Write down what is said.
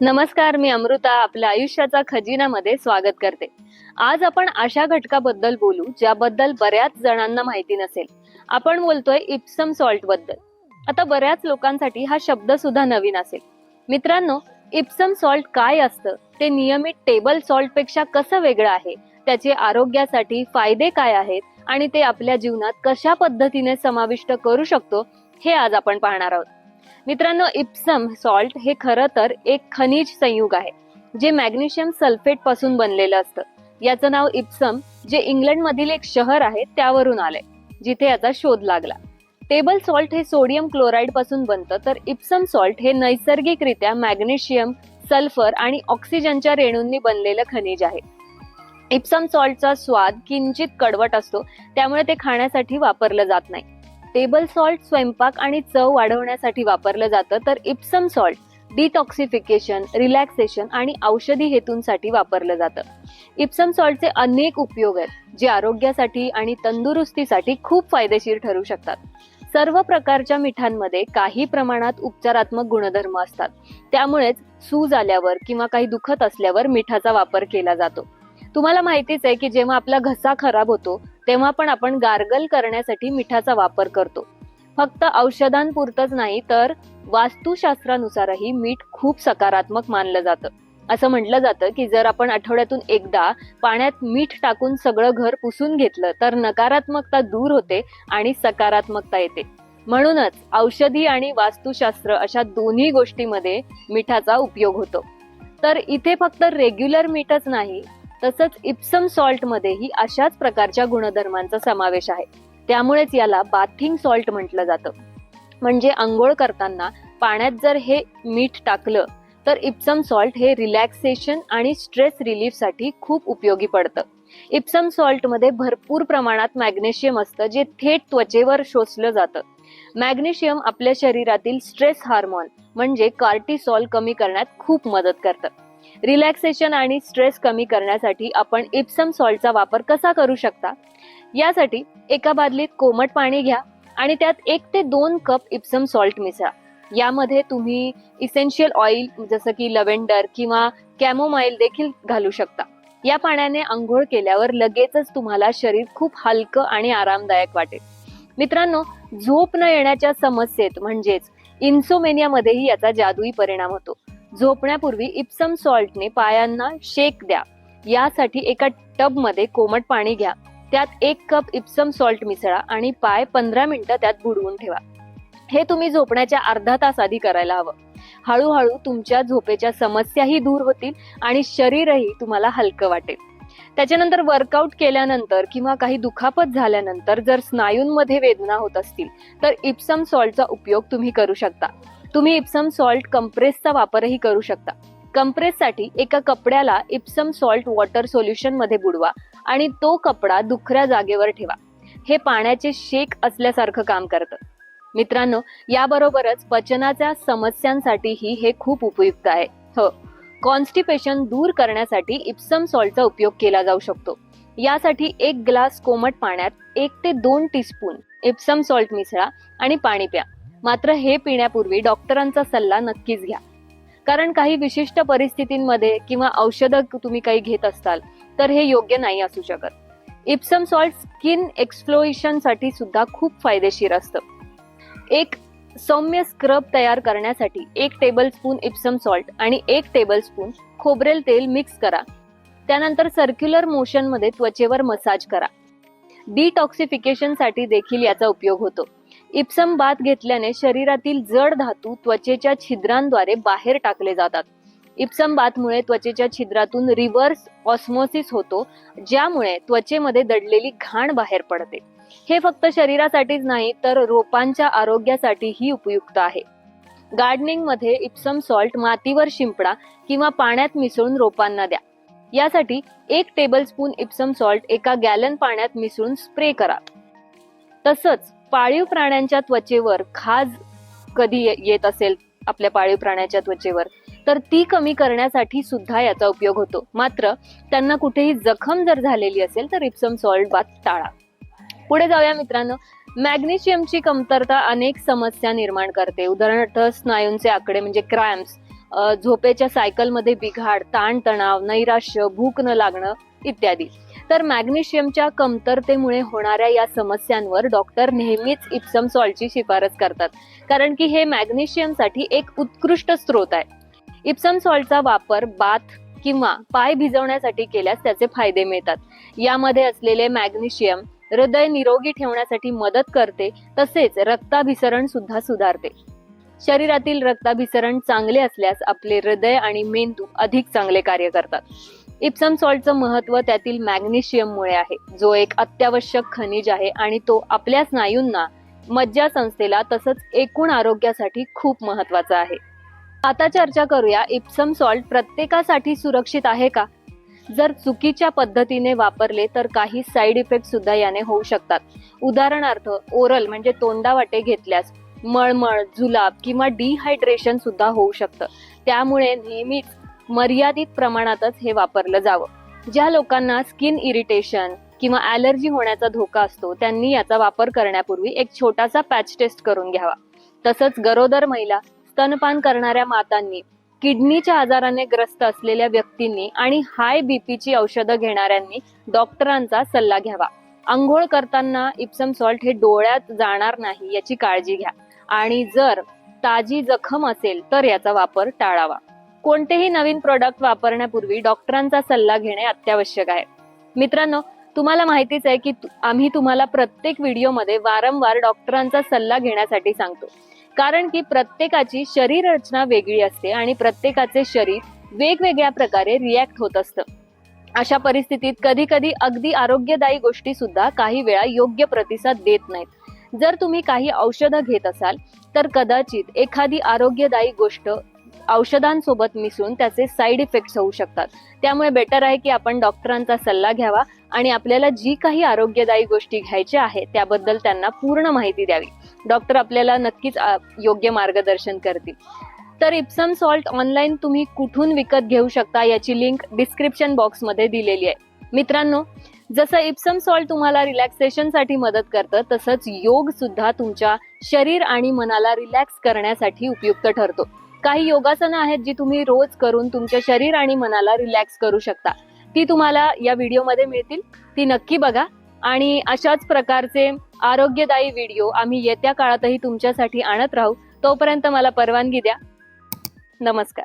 नमस्कार मी अमृता. आपल्या आयुष्याचा खजिनामध्ये स्वागत करते. आज आपण अशा घटकाबद्दल बोलू ज्याबद्दल बऱ्याच जणांना माहिती नसेल. आपण बोलतोय इप्सम सॉल्टबद्दल. आता बऱ्याच लोकांसाठी हा शब्द सुद्धा नवीन असेल. मित्रांनो इप्सम सॉल्ट काय असतं? ते नियमित टेबल सॉल्टपेक्षा कसं वेगळं आहे? त्याचे आरोग्यासाठी फायदे काय आहेत? आणि ते आपल्या जीवनात कशा पद्धतीने समाविष्ट करू शकतो? हे आज आपण पाहणार आहोत. मित्रांनो इप्सम सॉल्ट हे खरं तर एक खनिज संयुग आहे जे मॅग्नेशियम सल्फेटपासून बनलेलं असतं. याचं नाव इप्सम जे इंग्लंडमधील एक शहर आहे त्यावरून आले जिथे याचा शोध लागला. टेबल सॉल्ट हे सोडियम क्लोराईडपासून बनतं तर इप्सम सॉल्ट हे नैसर्गिकरित्या मॅग्नेशियम सल्फर आणि ऑक्सिजनच्या रेणूंनी बनलेलं खनिज आहे. इप्सम सॉल्टचा स्वाद किंचित कडवट असतो त्यामुळे ते खाण्यासाठी वापरलं जात नाही. टेबल सॉल्ट स्वयंपाक आणि चव वाढवण्यासाठी वापरलं जातं तर इप्सम सॉल्ट डिटॉक्सिफिकेशन रिलॅक्सेशन आणि औषधी हेतूंसाठी वापरलं जातं. इप्सम सॉल्टचे अनेक उपयोग आहेत जे आरोग्यासाठी आणि तंदुरुस्तीसाठी खूप फायदेशीर ठरू शकतात. सर्व प्रकारच्या मिठांमध्ये काही प्रमाणात उपचारात्मक गुणधर्म असतात. त्यामुळेच सूज आल्यावर किंवा काही दुखत असल्यावर मिठाचा वापर केला जातो. तुम्हाला माहितीच आहे की जेव्हा आपला घसा खराब होतो तेव्हा पण आपण गार्गल करण्यासाठी मिठाचा वापर करतो. फक्त औषधांपुरतच नाही तर वास्तुशास्त्रानुसारही मीठ खूप सकारात्मक मानलं जातं. असं म्हटलं जातं की जर आपण आठवड्यातून एकदा पाण्यात मीठ टाकून सगळं घर पुसून घेतलं तर नकारात्मकता दूर होते आणि सकारात्मकता येते. म्हणूनच औषधी आणि वास्तुशास्त्र अशा दोन्ही गोष्टीमध्ये मिठाचा उपयोग होतो. तर इथे फक्त रेग्युलर मीठच नाही तसंच इप्सम सॉल्ट मध्येही अशाच प्रकारच्या गुणधर्मांचा समावेश आहे. त्यामुळेच याला बाथिंग सॉल्ट म्हटलं जातं. म्हणजे आंघोळ करताना पाण्यात जर हे मीठ टाकलं तर इप्सम सॉल्ट हे रिलॅक्सेशन आणि स्ट्रेस रिलीफसाठी खूप उपयोगी पडतं. इप्सम सॉल्टमध्ये भरपूर प्रमाणात मॅग्नेशियम असतं जे थेट त्वचेवर शोषलं जातं. मॅग्नेशियम आपल्या शरीरातील स्ट्रेस हार्मोन म्हणजे कार्टिसॉल कमी करण्यात खूप मदत करतं. रिलॅक्सेशन आणि स्ट्रेस कमी करण्यासाठी आपण इप्सम सॉल्टचा वापर कसा करू शकता? यासाठी एका बादलीत कोमट पाणी घ्या आणि त्यात एक ते दोन कप इप्सम सॉल्ट मिसळा. यामध्ये तुम्ही इसेन्शियल ऑइल जसं की लव्हेंडर किंवा कॅमोमाईल देखील घालू शकता. या पाण्याने आंघोळ केल्यावर लगेचच तुम्हाला शरीर खूप हलकं आणि आरामदायक वाटेल. मित्रांनो झोप न येण्याच्या समस्येत म्हणजेच इन्सोमेनियामध्येही याचा जादुई परिणाम होतो. झोपण्यापूर्वी इप्सम सॉल्टने पायांना शेक द्या. यासाठी एका टबमध्ये कोमट पाणी घ्या. त्यात एक कप इप्सम सॉल्ट मिसळा आणि पाय पंधरा मिनिटं त्यात बुडवून ठेवा. हे तुम्ही झोपण्याच्या अर्धा तास आधी करायला हवं. हळूहळू तुमच्या झोपेच्या समस्याही दूर होतील आणि शरीरही तुम्हाला हलकं वाटेल. त्याच्यानंतर वर्कआउट केल्यानंतर किंवा काही दुखापत झाल्यानंतर जर स्नायूंमध्ये वेदना होत असतील तर इप्सम सॉल्टचा उपयोग तुम्ही करू शकता. तुम्ही इप्सम सॉल्ट कंप्रेसचा वापरही करू शकता. कंप्रेससाठी एका कपड्याला इप्सम सॉल्ट वॉटर सोल्युशनमध्ये बुडवा आणि तो कपडा दुखऱ्या जागेवर ठेवा. हे पाण्याचे शेक असल्यासारखं काम करतं. मित्रांनो याबरोबरच पचनाच्या समस्यांसाठीही हे खूप उपयुक्त आहे. हो कॉन्स्टिपेशन दूर करण्यासाठी इप्सम सॉल्टचा उपयोग केला जाऊ शकतो. यासाठी एक ग्लास कोमट पाण्यात एक ते दोन टीस्पून इप्सम सॉल्ट मिसळा आणि पाणी प्या. मात्र हे पिण्यापूर्वी डॉक्टरांचा सल्ला नक्कीच घ्या. कारण काही विशिष्ट परिस्थितींमध्ये किंवा औषधं तुम्ही काही घेत असताल तर हे योग्य नाही असू शकत. इप्सम सॉल्ट स्किन एक्सप्लोएशनसाठी सुद्धा खूप फायदेशीर असतं. एक सौम्य स्क्रब तयार करण्यासाठी एक टेबल स्पून इप्सम सॉल्ट आणि एक टेबल स्पून खोबरेल तेल मिक्स करा. त्यानंतर सर्क्युलर मोशनमध्ये त्वचेवर मसाज करा. डिटॉक्सिफिकेशनसाठी देखील याचा उपयोग होतो. इप्सम बाथ घेतल्याने शरीरातील जड धातू त्वचेच्या छिद्रांद्वारे बाहेर टाकले जातात. इप्सम बाथमुळे त्वचेच्या छिद्रातून रिव्हर्स ऑस्मोसिस होतो ज्यामुळे त्वचेमध्ये दडलेली घाण बाहेर पडते. हे फक्त शरीरासाठीच नाही तर रोपांच्या आरोग्यासाठीही उपयुक्त आहे. गार्डनिंगमध्ये इप्सम सॉल्ट मातीवर शिंपडा किंवा पाण्यात मिसळून रोपांना द्या. यासाठी एक टेबलस्पून इप्सम सॉल्ट एका गॅलन पाण्यात मिसळून स्प्रे करा. तसंच पाळीव प्राण्यांच्या त्वचेवर खाज कधी ये- येत असेल आपल्या पाळीव प्राण्याच्या त्वचेवर तर ती कमी करण्यासाठी सुद्धा याचा उपयोग होतो. मात्र त्यांना कुठेही जखम जर झालेली असेल तर रिप्सम सॉल्ट बाथ टाळा. पुढे जाऊया मित्रांनो. मॅग्नेशियमची कमतरता अनेक समस्या निर्माण करते. उदाहरणार्थ स्नायूंचे आकडे म्हणजे क्रॅम्प्स झोपेच्या सायकलमध्ये बिघाड ताणतणाव नैराश्य भूक न लागणं इत्यादी. तर मॅग्नेशियमच्या कमतरतेमुळे होणाऱ्या या समस्यांवर डॉक्टर नेहमीच इप्सम सॉल्टची शिफारस करतात. कारण की हे मॅग्नेशियमसाठी एक उत्कृष्ट स्रोत आहे. इप्सम सॉल्टचा वापर बाथ किंवा पाय भिजवण्यासाठी केल्यास त्याचे फायदे मिळतात. यामध्ये असलेले मॅग्नेशियम हृदय निरोगी ठेवण्यासाठी मदत करते तसेच रक्ताभिसरण सुद्धा सुधारते. शरीरातील रक्ताभिसरण चांगले असल्यास आपले हृदय आणि मेंदू अधिक चांगले कार्य करतात. इप्सम सॉल्टचं महत्त्व त्यातील मॅग्नेशियममुळे आहे. जो एक अत्यावश्यक खनिज आहे आणि तो आपल्या स्नायूंना मज्जा संस्थेला तसंच एकूण आरोग्यासाठी खूप महत्त्वाचा आहे. आता चर्चा करूया इप्सम सॉल्ट प्रत्येकासाठी सुरक्षित आहे का? जर चुकीच्या पद्धतीने वापरले तर काही साईड इफेक्ट सुद्धा याने होऊ शकतात. उदाहरणार्थ ओरल म्हणजे तोंडावाटे घेतल्यास मळमळ जुलाब किंवा डिहायड्रेशन सुद्धा होऊ शकतं. त्यामुळे नेहमीच मर्यादित प्रमाणातच हे वापरलं जावं. ज्या लोकांना स्किन इरिटेशन किंवा ॲलर्जी होण्याचा धोका असतो त्यांनी याचा वापर करण्यापूर्वी एक छोटासा पॅच टेस्ट करून घ्यावा. तसंच गरोदर महिला स्तनपान करणाऱ्या मातांनी किडनीच्या आजाराने ग्रस्त असलेल्या व्यक्तींनी आणि हाय बीपीची औषधं घेणाऱ्यांनी डॉक्टरांचा सल्ला घ्यावा. आंघोळ करताना इप्सम सॉल्ट हे डोळ्यात जाणार नाही याची काळजी घ्या. आणि जर ताजी जखम असेल तर याचा वापर टाळावा. कोणतेही नवीन प्रोडक्ट वापरण्यापूर्वी डॉक्टरांचा सल्ला घेणे अत्यावश्यक आहे. मित्रांनो तुम्हाला माहितीच आहे की तु- आम्ही तुम्हाला प्रत्येक व्हिडिओमध्ये वारंवार डॉक्टरांचा सल्ला घेण्यासाठी सांगतो. कारण की प्रत्येकाची शरीर रचना वेगळी असते आणि प्रत्येकाचे शरीर वेगवेगळ्या प्रकारे रिॲक्ट होत असतं. अशा परिस्थितीत कधी कधी अगदी आरोग्यदायी गोष्टी सुद्धा काही वेळा योग्य प्रतिसाद देत नाहीत. जर तुम्ही काही औषधं घेत असाल तर कदाचित एखादी आरोग्यदायी गोष्ट औषधांसोबत मिसळून त्याचे साईड इफेक्ट्स होऊ शकतात. त्यामुळे बेटर आहे की आपण डॉक्टरांचा सल्ला घ्यावा आणि आपल्याला जी काही आरोग्यदायी गोष्टी घ्यायच्या आहेत त्याबद्दल त्यांना पूर्ण माहिती द्यावी. डॉक्टर आपल्याला नक्कीच योग्य मार्गदर्शन करतील. तर इप्सम सॉल्ट ऑनलाईन तुम्ही कुठून विकत घेऊ शकता याची लिंक डिस्क्रिप्शन बॉक्समध्ये दिलेली आहे. मित्रांनो जसं इप्सम सॉल्ट तुम्हाला रिलॅक्सेशनसाठी मदत करतं तसंच योग सुद्धा तुमच्या शरीर आणि मनाला रिलॅक्स करण्यासाठी उपयुक्त ठरतो. काही योगासनं आहेत जी तुम्ही रोज करून तुमच्या शरीर आणि मनाला रिलॅक्स करू शकता. ती तुम्हाला या व्हिडिओमध्ये मिळतील. ती नक्की बघा. आणि अशाच प्रकारचे आरोग्यदायी व्हिडिओ आम्ही येत्या काळातही तुमच्यासाठी आणत राहू. तोपर्यंत मला परवानगी द्या. नमस्कार.